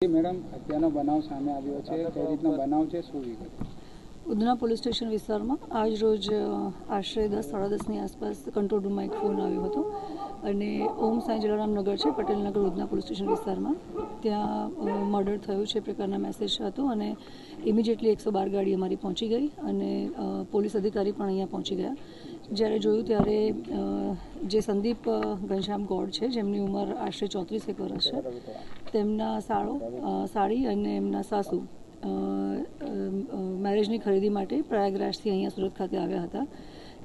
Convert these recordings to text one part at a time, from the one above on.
Madam હત્યાનો બનાવ સામે આવ્યો છે. કઈ રીતનો બનાવ છે શું વિગત? ઉધના પોલીસ સ્ટેશન વિસ્તારમાં આજ રોજ આશરે દસ, સાડા દસની આસપાસ કંટ્રોલ રૂમમાં એક ફોન આવ્યો હતો. અને ઓમ સાંઈ જલારામ નગર છે પટેલનગર ઉધના પોલીસ સ્ટેશન વિસ્તારમાં. ત્યાં મર્ડર થયું છે, પ્રકારના મેસેજ હતો અને ઇમિડિયેટલી એકસો બાર ગાડી અમારી પહોંચી ગઈ અને પોલીસ અધિકારી પણ અહીંયા પહોંચી ગયા. જ્યારે જોયું ત્યારે જે સંદીપ ઘનશ્યામ ગોડ છે, જેમની ઉંમર આશરે ચોત્રીસેક વર્ષ છે, તેમના સાળો સાડી અને એમના સાસુ મેરેજની ખરીદી માટે પ્રયાગરાજથી અહીંયા સુરત ખાતે આવ્યા હતા.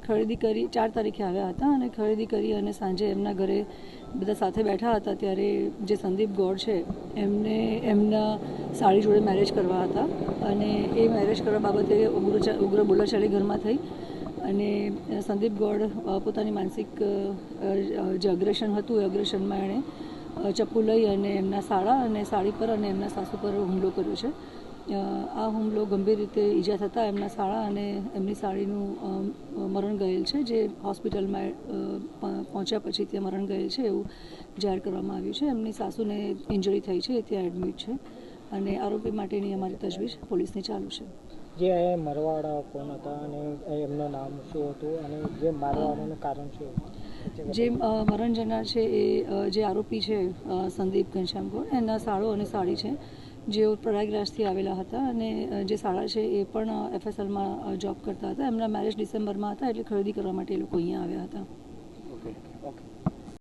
ખરીદી કરી, ચાર તારીખે આવ્યા હતા અને ખરીદી કરી અને સાંજે એમના ઘરે બધા સાથે બેઠા હતા ત્યારે જે સંદીપ ગોળ છે, એમને, એમના સાડી જોડે મેરેજ કરવા હતા અને એ મેરેજ કરવા બાબતે ઉગ્ર ઉગ્ર બોલાચાલી ઘરમાં થઈ અને સંદીપ ગોળ પોતાની માનસિક જે અગ્રેશન હતું, એ અગ્રેશનમાં એણે ચપ્પુ લઈ અને એમના સાળા અને સાડી પર અને એમના સાસુ પર હુમલો કર્યો છે. આ હુમલો ગંભીર રીતે ઈજા થતાં એમના સાળા અને એમની સાડીનું મરણ ગયેલ છે જે હોસ્પિટલમાં પહોંચ્યા પછી ત્યાં મરણ ગયેલ છે એવું જાહેર કરવામાં આવ્યું છે. એમની સાસુને ઇન્જરી થઈ છે એ ત્યાં એડમિટ છે અને આરોપી માટેની અમારી તજવીજ પોલીસની ચાલુ છે. જે મરવાડા કોણ હતા અને એમનું નામ શું હતું અને જે મારવાનું કારણ શું જે મરણ જનાર છે એ જે આરોપી છે સંદીપ ઘનશ્યામ ગોળ એના સાળો અને સાડી છે. જેઓ પ્રયાગરાજથી આવેલા હતા અને જે શાળા છે એ પણ એફએસએલમાં જોબ કરતા હતા. એમના મેરેજ ડિસેમ્બરમાં હતા એટલે ખરીદી કરવા માટે એ લોકો અહીંયા આવ્યા હતા. Okay okay